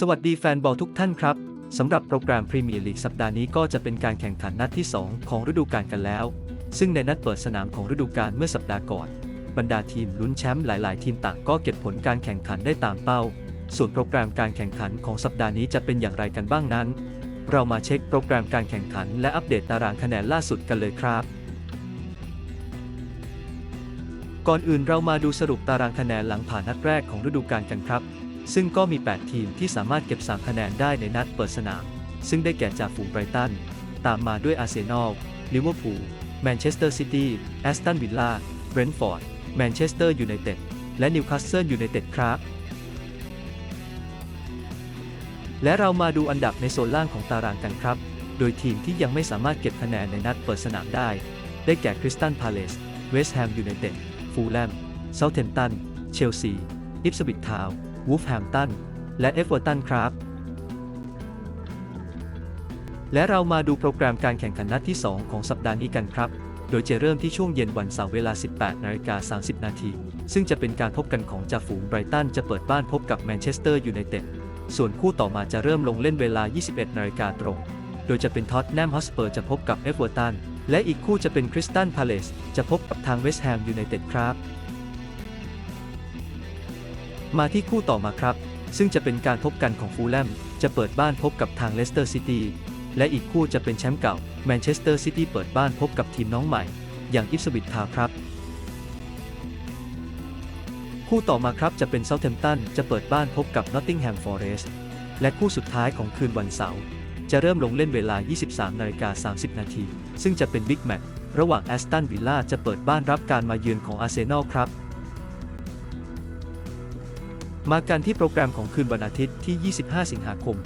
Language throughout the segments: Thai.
สวัสดีแฟนบอลทุกท่านครับ สำหรับโปรแกรมพรีเมียร์ลีกสัปดาห์นี้ก็จะเป็นการแข่งขันนัดที่ 2 ของฤดูกาลกันแล้ว ซึ่งในนัดเปิดสนามของฤดูกาลเมื่อสัปดาห์ก่อน บรรดาทีมลุ้นแชมป์หลาย ๆ ทีมต่างก็เก็บผลการแข่งขันได้ตามเป้า ส่วนโปรแกรมการแข่งขันของสัปดาห์นี้จะเป็นอย่างไรกันบ้างนั้น เรามาเช็คโปรแกรมการแข่งขัน และอัปเดตตารางคะแนนล่าสุดกันเลยครับ ก่อนอื่นเรามาดูสรุปตารางคะแนนหลังผ่านนัดแรกของฤดูกาลกันครับ ซึ่งก็มี 8 ทีมที่สามารถเก็บ 3 คะแนนได้ในนัดเปิดสนาม ซึ่งได้แก่จากฝูงไบรตัน ตามมาด้วยอาร์เซนอล ลิเวอร์พูล แมนเชสเตอร์ซิตี้ แอสตันวิลล่า เบรนท์ฟอร์ด แมนเชสเตอร์ยูไนเต็ด และนิวคาสเซิลยูไนเต็ดครับ และเรามาดูอันดับในโซนล่างของตารางกันครับ โดยทีมที่ยังไม่สามารถเก็บคะแนนในนัดเปิดสนามได้ ได้แก่คริสตันพาเลส เวสต์แฮมยูไนเต็ด ฟูลแลมเซาเทมตัน เชลซี อิปสวิททาวน์ วูฟแฮมตัน และเอฟเวอร์ตันครับ และเรามาดูโปรแกรมการแข่งขันนัดที่ 2 ของสัปดาห์นี้กันครับ โดยจะเริ่มที่ช่วงเย็นวันเสาร์เวลา 18นาฬิกา30 นาที ซึ่งจะเป็นการพบกันของจ่าฝูงไบรตันจะเปิดบ้านพบกับแมนเชสเตอร์ยูไนเต็ด ส่วนคู่ต่อมาจะเริ่มลงเล่นเวลา 21นาฬิกาตรง โดยจะเป็นท็อตแนมฮอสเปอร์จะพบกับเอฟเวอร์ตัน และอีกคู่จะเป็นคริสตันพาเลสจะพบกับทางเวสต์แฮมยูไนเต็ดครับ มาที่คู่ต่อมาครับ ซึ่งจะเป็นการพบกันของฟูลแลมจะเปิดบ้านพบกับทางเลสเตอร์ซิตี้และอีกคู่จะเป็นแชมป์เก่าแมนเชสเตอร์ซิตี้เปิดบ้านพบกับทีมน้องใหม่ อย่างอิฟสวิตทาครับ คู่ต่อมาครับจะเป็นเซาเทมตันจะเปิดบ้านพบกับนอตติงแฮมฟอร์เรสต์และคู่สุดท้ายของคืนวันเสาร์จะเริ่มลงเล่นเวลา 23นาฬิกา30 นาที ซึ่งจะเป็นบิ๊กแมตช์ระหว่างแอสตันวิลล่าจะเปิดบ้านรับการมาเยือนของอาร์เซนอลครับ มากันที่โปรแกรมของคืนวันอาทิตย์ที่ 25 สิงหาคม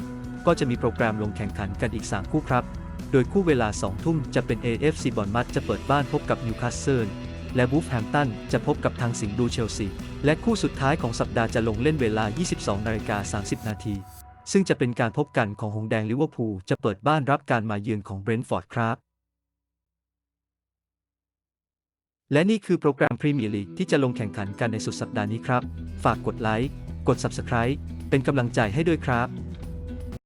ก็จะมีโปรแกรมลงแข่งขันกันอีก 3 คู่ครับ โดยคู่เวลา 2 ทุ่มจะเป็น AFC บอลมัดจะเปิดบ้านพบกับนิวคาสเซิลและวูฟแฮมตันจะพบกับทางสิงห์ดูเชลซี และคู่สุดท้ายของสัปดาห์จะลงเล่นเวลา 22 นาฬิกา 30 นาที ซึ่งจะเป็นการพบกันของหงแดงลิเวอร์พูลจะเปิดบ้านรับการมาเยือนของเบรนท์ฟอร์ดครับ และนี่คือโปรแกรมพรีเมียร์ลีกที่จะลงแข่งขันกันในสุดสัปดาห์นี้ครับ ฝากกดไลค์ กด Subscribe เป็นกำลังใจให้ด้วยครับ